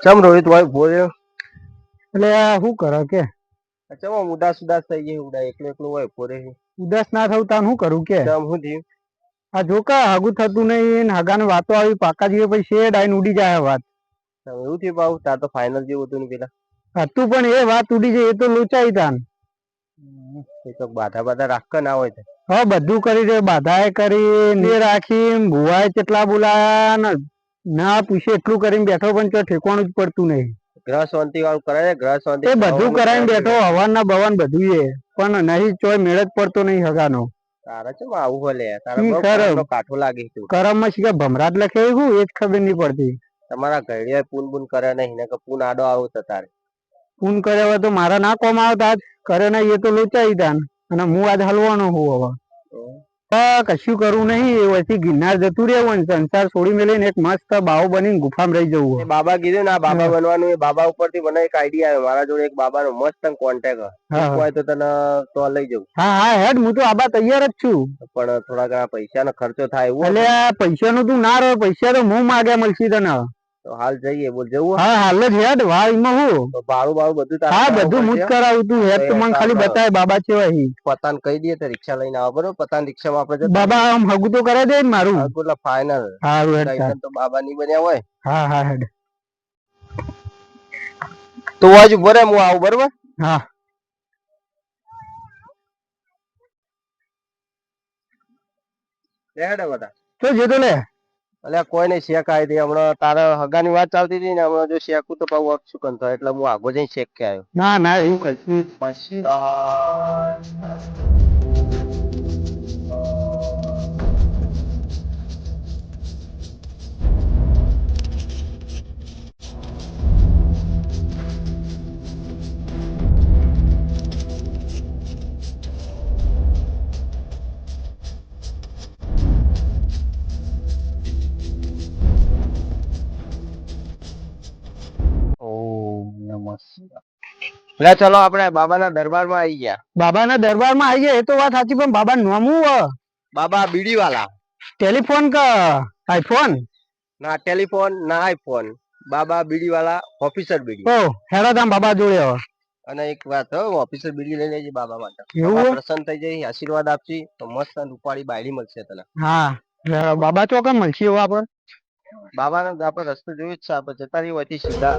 ચમ રોહિત ભાઈ બોલ્યો એટલે શું કરો કે? ચમ ઉદાસ ઉદાસ થઈ ગઈ ઉડા એકલો એકલો હોય ભોરે ઉદાસ ના થવું તાન શું કરું કે? ચમ હું થયું? આ જો કા હાગું થતું નહીં હાગાને વાતો આવી પાકા જીવે પછી શેડ આઈને ઉડી જાય વાત. એવું થયું બાબુ તાર તો ફાઇનલ જેવું હતું ને પેલા. હતું પણ એ વાત ઉડી જાય એ તો લોચાઈ તાન. એ તો બાધા બાધા રાખ ના હોય હા બધું કરી દે બાધાએ કરી ને રાખી ભુવાએ કેટલા બોલાયા ને ના પૂછે એટલું કરીને બેઠો પણ તો ઠેકવાનું જ પડતું નહીં. ગ્રહ શાંતિ વાળું કરે છે ગ્રહ શાંતિ એ બધું કરાઈને બેઠો હવાન ના બવાન બધું એ. પણ નહીં ચોય મેળ જ પડતો નહીં હગાનો. તારા ચમ આવું તારા. કાનનો કાઠો લાગે તું. કરમમાં શીખા ભમરાટ લખે હું એ જ ખબર નહીં પડતી. તમારા ઘડિયા પૂન બૂન કરે નહીં ને કે પૂન આડો આવો તારે. ફોન કરે હોય તો મારા ના કોમ આવતા આજ કરે ને એ તો લોચાઈ દાન અને હું આજ હલવાનો હું હવે. કશું કરવું નહીં એ વચ્ચે ગિરનાર જતું રહેવું ને સંસાર છોડી મેલીને એક મસ્ત બાવો બની ગુફામાં રહી જવું બાબા કીધું ને આ બાબા બનવાનું એ બાબા ઉપરથી મને એક આઈડિયા આવ્યો. મારા જોડે એક બાબા નો મસ્ત કોન્ટેક્ટ. હોય તો તને તો લઈ જવું. હા હા હેડ હું તો આબા તૈયાર જ છું. પણ થોડા ઘણા પૈસા નો ખર્ચો થાય એવું એટલે આ પૈસાનું તું ના રહો પૈસા તો હું માગ્યા મળશે તને. તો હાલ જઈએ. બોલ જવું હા હાલ જ હેડ. વાહમાં હું ભાડું ભાડું બધું હા બધું હું જ કરાવું તું. હેડ તો મને ખાલી બતાય બાબા છે અહીં પતાન કહી દઈએ તો રિક્ષા લઈને આવો બરોબર? પતાન રિક્ષા માં આપણે બાબા આમ હગું તો કરાવી દે ને મારું. એટલે ફાઇનલ હારું હેડ તો બાબા ની બન્યા હોય. હા હા હેડ. તો હજુ ભરે હું આવું બરોબર? હા. લે હેડે બધા તો જે તો લે. અલ્યા કોઈ નહીં શેક આવી હતી. હમણાં તારે હગાની વાત ચાલતી હતી ને હમણાં જો શેકું તો પાછું અપશુકન થાય એટલે હું આગો જઈને શેક કે આવ્યો ના ના એવું કશું પછી લે ચલો આપણે બાબાના દરબારમાં આવી ગયા. બાબાના દરબારમાં આવી ગયા એ તો વાત સાચી પણ બાબા નોમું હ. બાબા બીડી વાલા ટેલિફોન કે આઈફોન? ના ટેલિફોન ના આઈફોન. બાબા બીડી વાલા ઓફિસર બીડી. ઓ હેડો તામ બાબા જોડે હવે. અને એક વાત હો ઓફિસર બીડી લઈ લેજે બાબા માટે. એવું? પ્રસન્ન થઈ જાય આશીર્વાદ આપશી તો મસ્ત રૂપાળી બાયડી મળશે તને. હા બાબા ચોકમ મળશે હવે આપણે. બાબાનો આપણે રસ્તો જોયું જ છે આપણે જતા રહી હોયથી સીધા.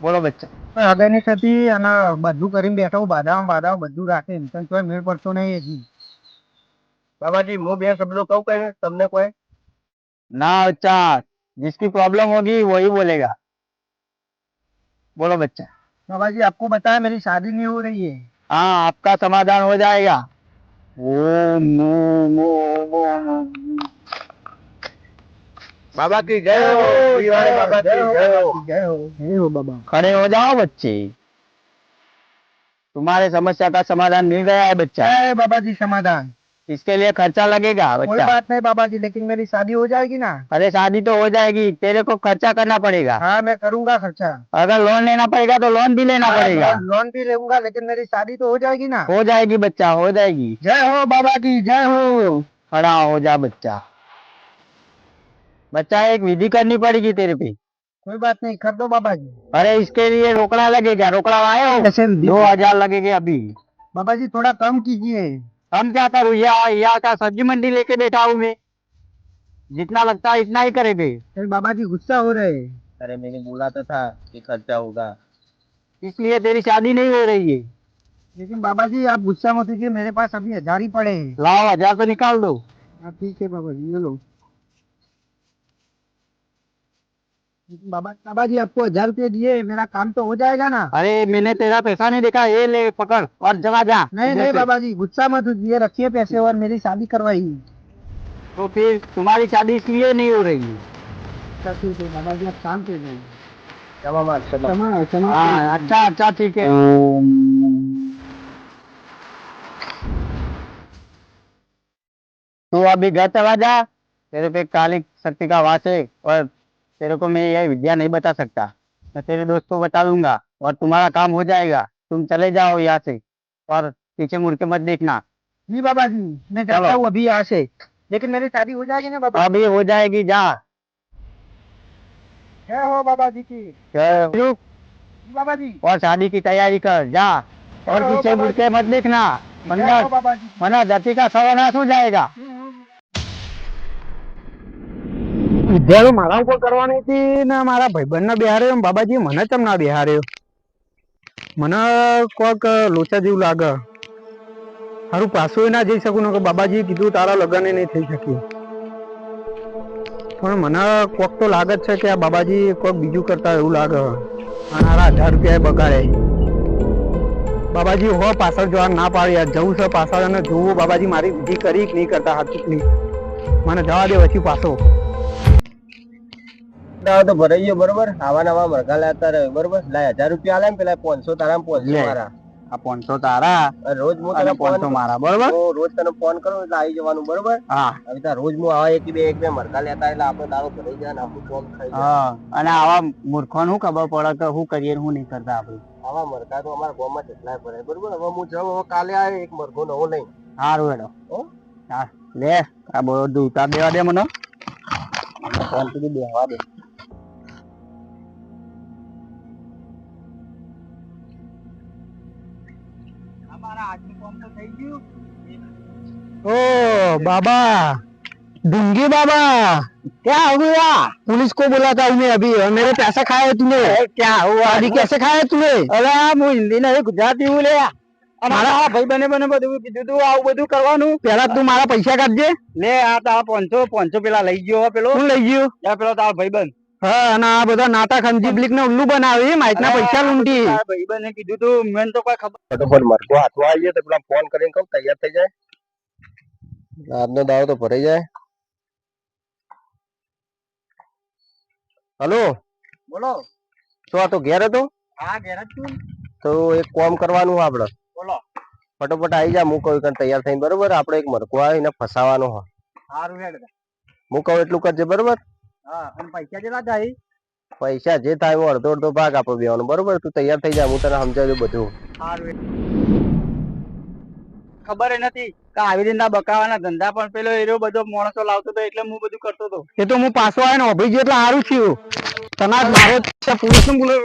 બોલો બચ્ચા હગાની થતી અને બધું કરીને બેઠો બાદામ બાદામ બધું રાખે ને તને કોઈ મેળ પડતો નહીં હજી બાબાજી હું બે શબ્દો કહું કઈ તમને કોઈ ना बच्चा जिसकी प्रॉब्लम होगी वही बोलेगा બોલો બચ્ચા बाबा जी आपको बताया मेरी शादी नहीं हो रही है हाँ आपका समाधान हो जाएगा ओम नमो बाबा की जय हो बाबा की जय हो। जय हो जय हो बाबा। खड़े हो जाओ बच्चे। तुम्हारे समस्या का समाधान मिल गया है बच्चा। जय बाबा जी समाधान। इसके लिए खर्चा लगेगा बच्चा। कोई बात नहीं बाबा जी लेकिन मेरी शादी हो जाएगी ना। अरे शादी तो हो जाएगी तेरे को खर्चा करना पड़ेगा। हाँ मैं करूँगा खर्चा। अगर लोन लेना पड़ेगा तो लोन भी लेना पड़ेगा। लोन भी लूँगा लेकिन मेरी शादी तो हो जाएगी ना। हो जाएगी बच्चा हो जाएगी। जय हो बाबा की जय हो। खड़ा हो जा बच्चा। बच्चा एक विधि करनी पड़ेगी तेरे पे। कोई बात नहीं कर दो बाबा जी अरे इसके लिए रोकड़ा लगेगा रोकड़ा आए हो। दो हज़ार लगेगा अभी। बाबा जी थोड़ा कम कीजिए। हम क्या करूँ? यहाँ यहाँ का सब्ज़ी मंडी लेके बैठा हूँ मैं। जितना लगता है इतना ही करेंगे बाबा जी गुस्सा हो रहे हैं। अरे मैंने बोला तो था कि खर्चा होगा। इसलिए तेरी शादी नहीं हो रही है। लेकिन बाबा जी आप गुस्सा मत कीजिए मेरे पास अभी हज़ार ही पड़े हैं। लाओ हज़ार तो निकाल दो। हाँ ठीक है बाबा जी ये लो लेकिन बाबा बाबा जी आपको हज़ार रुपये दिए मेरा काम तो हो जाएगा ना। अरे मैंने तेरा पैसा नहीं देखा ये ले पकड़ और जगह जा। नहीं नहीं बाबा जी गुस्सा मत कीजिए रखिए पैसे और मेरी शादी करवाइए तो फिर तुम्हारी शादी इसलिए नहीं हो रही। अच्छा ठीक है बाबा जी आप हो हाँ अच्छा अच्छा ठीक है। तू अभी घर चला जा तेरे पे काली शक्ति का वास है और तेरे को मैं ये विद्या नहीं बता सकता। मैं तेरे दोस्त को बता दूँगा और तुम्हारा काम हो जाएगा। तुम चले जाओ यहाँ से और पीछे मुड़ के मत देखना। जी बाबा जी मैं। जाता हूँ अभी यहाँ से। लेकिन मेरी शादी हो जाएगी ना बाबा? अभी हो जाएगी जा। जय हो बाबा जी की चल, जी बाबा जी और शादी की तैयारी कर जा। और पीछे मुड़ के मत देखना। जय जी वरना जाति का सर्वनाश हो जाएगा। વિદ્યા તો મારા ઉપર કરવાની હતી ને મારા ભાઈબંધ ના બિહાર્યો બાબાજી, મને ચમ ના બિહાર્યો મને કોક લોચા જેવું લાગે. સારું પાછું ના જઈ શકું કે બાબાજી કીધું તારા લગ્ન નહીં થઈ શક્યું પણ મને કોક તો લાગે છે કે આ બાબાજી કોક બીજું કરતા એવું લાગે. મારા હજાર રૂપિયા બગાડે. બાબાજી, હો, પાછળ જવા ના પાડી જવું છે પાછળ અને જોવું, બાબાજી મારી વિધિ કરી કે નહીં કરતા હાથ નહીં? મને જવા દે, પછી પાછો. દાવ તો ભરાઈ ગયો બરોબર? આવા નવા મરઘા લેતા રહે બરોબર? લાય હજાર રૂપિયા આલે પેલા પાંચસો તારા પાંચસો મારા. આ પાંચસો તારા રોજ હું તને પાંચસો મારા બરોબર? રોજ તને ફોન કરું એટલે આવી જવાનું બરોબર? હા. હવે તાર રોજ હું આવા એક બે એક બે મરઘા લેતા એટલે આપણે તારો ભરાઈ જાય ને આપણું ફોન ખાઈ જાય. હા અને આવા મૂર્ખો શું ખબર પડે કે શું કરીએ હું શું નહીં કરતા આપણે? આવા મરઘા તો અમારા ગામમાં કેટલાય ભરાય બરોબર? હવે હું જાઉં હવે કાલે આવે એક મરઘો નવો લઈ. સારું હો? હા લે આ બધું ઉતાર દેવા દે મને. ફોન સુધી બેહવા દે. ओ बाबा ढूंगी बाबा क्या हुआ पुलिस को बुलाता हूँ मैं अभी और मेरे पैसा खाया तूने क्या हुआ अभी कैसे खाया तूने અરે આ હું હિન્દી નહીં ગુજરાતી હું લે મારા ભાઈ બને બને બધું કીધું તું આવું બધું કરવાનું પેલા તું મારા પૈસા કાઢજે લે આ તારા પાંચસો પાંચસો પેલા લઈ ગયો હો પેલો હું લઈ ગયો આ પેલો તારો ભાઈ બંધ હા અને આ બધા નાટક અંજીબલીક ને ઉલ્લુ બનાવે માઇક ના પૈસા લૂંટી. ભાઈ કીધું તું મને તો કોઈ ખબર ફટોફટ મરઘો હાથમાં આવી તો પેલા ફોન કરીને કહું તૈયાર થઈ જાય. આજનો દાડો તો ભરાઈ જાય. હલો? બોલો. તો આ તો ઘેર હતો? હા ઘેર જ છું. તો એક કામ કરવાનું આપડે. બોલો. ફટોફટ આવી જા હું કહું તૈયાર થઈને બરોબર? આપણે એક મરકો આવે એને ફસાવાનો હોય. સારું હેડ હું કહું એટલું કરજે બરોબર? હા અને પૈસા કેટલા થાય? પૈસા જે થાય અડધો અડધો ભાગ આપો બેવાનો. બરોબર? તું તૈયાર થઈ જા હું તને સમજાવી બધું. ખબર નથી કે આવી રીતના બકાવાના ધંધા પણ પેલો એરો બધો માણસો લાવતો હતો એટલે હું બધું કરતો હતો એ તો હું પાછો આવ્યો ને અભી ગયો એટલે સારું થયું. તના મારે પુલિસ ને બોલો?